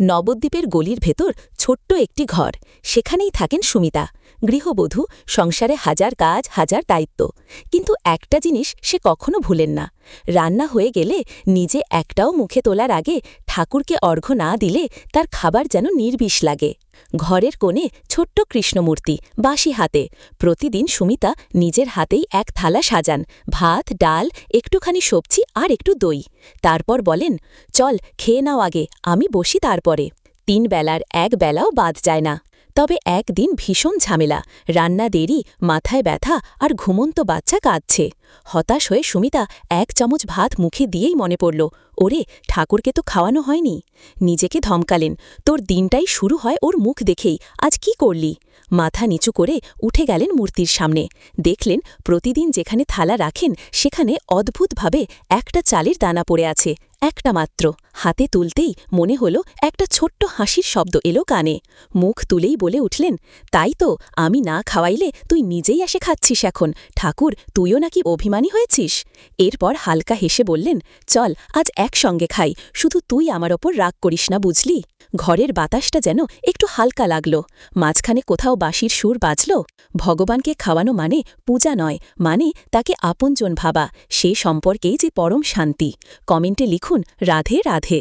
নবদ্বীপের গলির ভেতর ছোট্ট একটি ঘর। সেখানেই থাকেন সুমিতা। গৃহবধূ, সংসারে হাজার কাজ, হাজার দায়িত্ব। কিন্তু একটা জিনিস সে কখনো ভুলেন না। রান্না হয়ে গেলে নিজে একটাও মুখে তোলার আগে ঠাকুরকে অর্ঘ্য না দিলে তার খাবার যেন নির্বিষ লাগে। ঘরের কোণে ছোট্ট কৃষ্ণমূর্তি, বাঁশি হাতে। প্রতিদিন সুমিতা নিজের হাতেই এক থালা সাজান, ভাত, ডাল, একটুখানি সবজি আর একটু দই। তারপর বলেন, চল, খেয়ে নাও আগে, আমি বসি তারপরে। তিন বেলার এক বেলাও বাদ যায় না। তবে একদিন ভীষণ ঝামেলা। রান্না দেরি, মাথায় ব্যথা আর ঘুমন্ত বাচ্চা কাঁদছে। হতাশ হয়ে সুমিতা এক চামচ ভাত মুখে দিয়েই মনে পড়ল, ওরে, ঠাকুরকে তো খাওয়ানো হয়নি। নিজেকে ধমকালেন, তোর দিনটাই শুরু হয় ওর মুখ দেখেই, আজ কি করলি? মাথা নিচু করে উঠে গেলেন মূর্তির সামনে। দেখলেন প্রতিদিন যেখানে থালা রাখেন, সেখানে অদ্ভুতভাবে একটা চালের দানা পড়ে আছে, একটা মাত্র। হাতে তুলতেই মনে হলো একটা ছোট্ট হাসির শব্দ এলো কানে। মুখ তুলেই বলে উঠলেন, তাই তো, আমি না খাওয়াইলে তুই নিজেই এসে খাচ্ছিস এখন। ঠাকুর, তুইও নাকি অভিমানী হয়েছিস? এরপর হালকা হেসে বললেন, চল, আজ একসঙ্গে খাই, শুধু তুই আমার ওপর রাগ করিস না, বুঝলি? ঘরের বাতাসটা যেন একটু হালকা লাগল। মাঝখানে কোথাও বাঁশির সুর বাজল? ভগবানকে খাওয়ানো মানে পূজা নয় মানে তাকে আপনজন ভাবা, সে সম্পর্কেই যে পরম শান্তি। কমেন্টে লিখুন, রাধে রাধে।